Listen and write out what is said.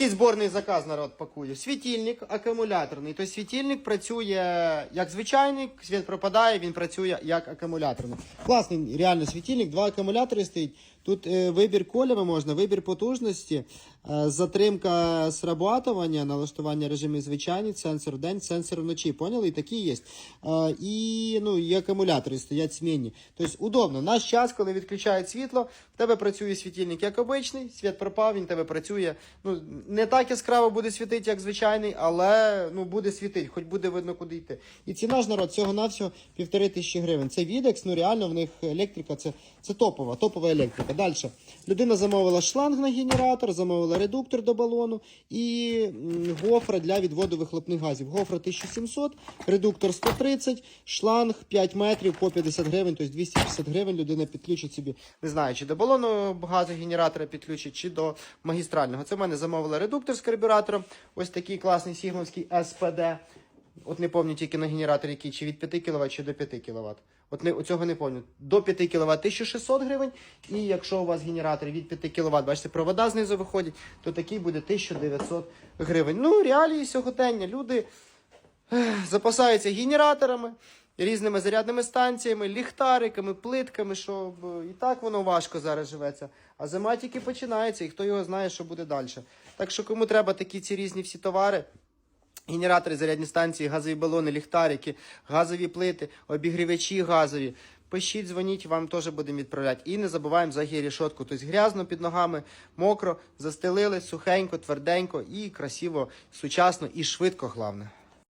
І зборний заказ народ пакує. Світильник акумуляторний. Тобто світильник працює як звичайний, світ пропадає, він працює як акумуляторний. Класний реально світильник, два акумулятори стоїть. Тут е, вибір кольору можна, вибір потужності, е, затримка срабатування, налаштування режимів звичайний, сенсор в день, сенсор вночі. Поняли? І такі є. Е, і, ну, і акумулятори стоять змінні. Тобто удобно. Наш час, коли відключають світло, в тебе працює світильник як обичний, світ пропав, він в тебе працює. Ну, не так яскраво буде світити, як звичайний, але ну, буде світити, хоч буде видно, куди йти. І ціна ж народ цього навсього півтори тисячі гривень. Це відекс, ну реально в них електрика, це, це топова, топова електрика. Далі. Людина замовила шланг на генератор, замовила редуктор до балону і гофра для відводу вихлопних газів. Гофра 1700, редуктор 130, шланг 5 метрів по 50 гривень, тобто 250 гривень людина підключить собі, не знаю, чи до балону газогенератора підключить, чи до магістрального. Це в мене замовила редуктор з карбюратором. Ось такий класний сігмовський СПД. От не пам'ятаю тільки на генератор, який чи від 5 кВт, чи до 5 кВт. От не, цього не пам'ятаю. До 5 кВт 1600 гривень. І якщо у вас генератор від 5 кВт, бачите, провода знизу виходять, то такий буде 1900 гривень. Ну, реалії сьогодення. Люди ех, запасаються генераторами, різними зарядними станціями, ліхтариками, плитками, що і так воно важко зараз живеться. А зима тільки починається, і хто його знає, що буде далі. Так що кому треба такі ці різні всі товари. Генератори, зарядні станції, газові балони, ліхтарики, газові плити, обігрівачі газові. Пишіть, дзвоніть, вам теж будемо відправляти. І не забуваємо за гірішотку. Тобто грязно під ногами, мокро, застелили, сухенько, тверденько і красиво, сучасно і швидко, головне.